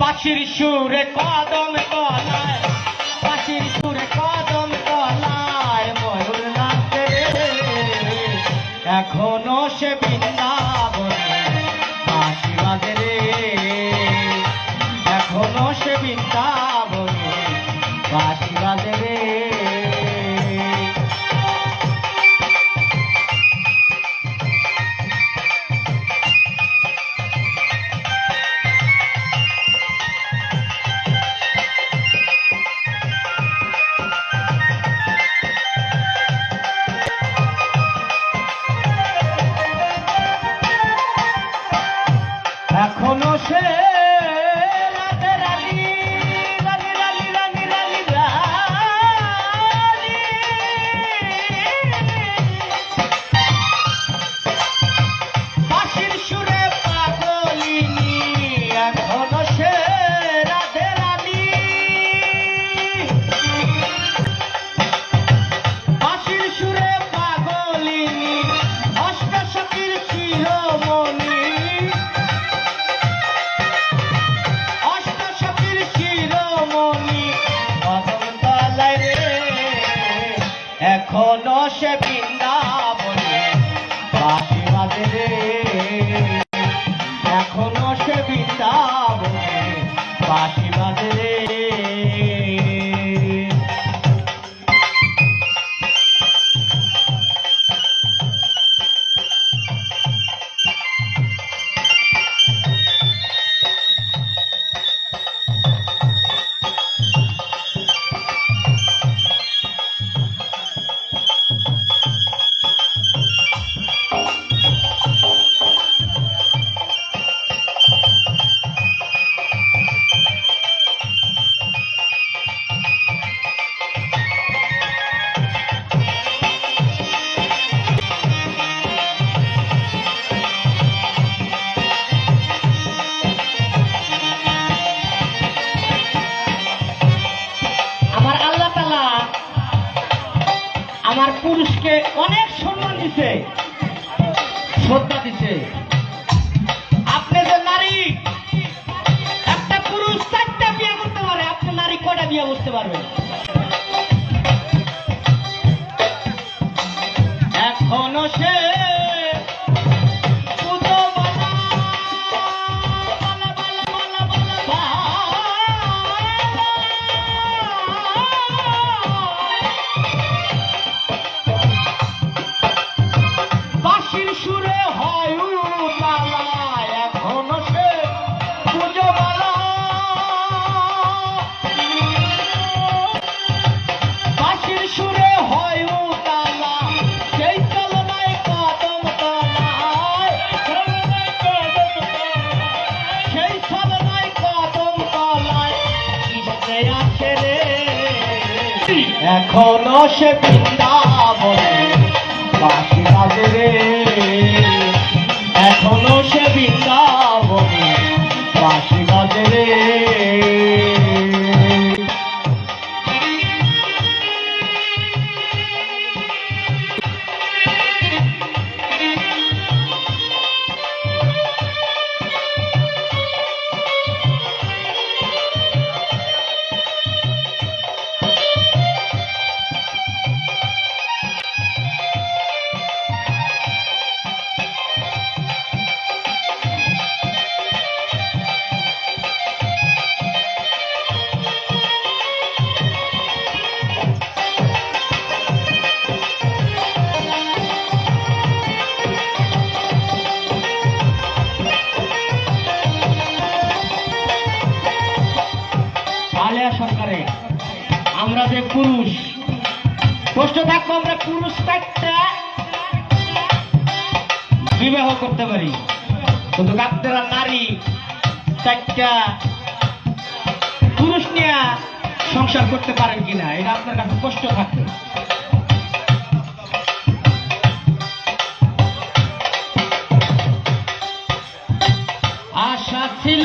বাঁশির সুরে কদম কলায় পাশির সুরে কদম কলায় ময়ূর নাচে। এখনও সে বৃন্দাবনে এখনও এখনও সে বৃন্দাবনে বাসি বাজে রে। এখনও সে বৃন্দাবনে বাসি বাজে রে। অনেক সম্মান দিছে। শ্রদ্ধা দিছে। আপনি যে নারী, একটা পুরুষ চারটা বিয়ে করতে পারে, আপনি নারী কটা বিয়ে করতে পারবেন? এখনও সে বৃন্দাবনে বাজে রে। আলিয়া সরকারে। আমরা যে পুরুষ প্রশ্ন থাকব আমরা পুরুষ থাকতে বিবাহ করতে পারি। কিন্তু আপনারা নারী চারটা পুরুষ নিয়ে সংসার করতে পারেন কিনা, এটা আপনার কাছে কষ্ট থাকবে। আশা ছিল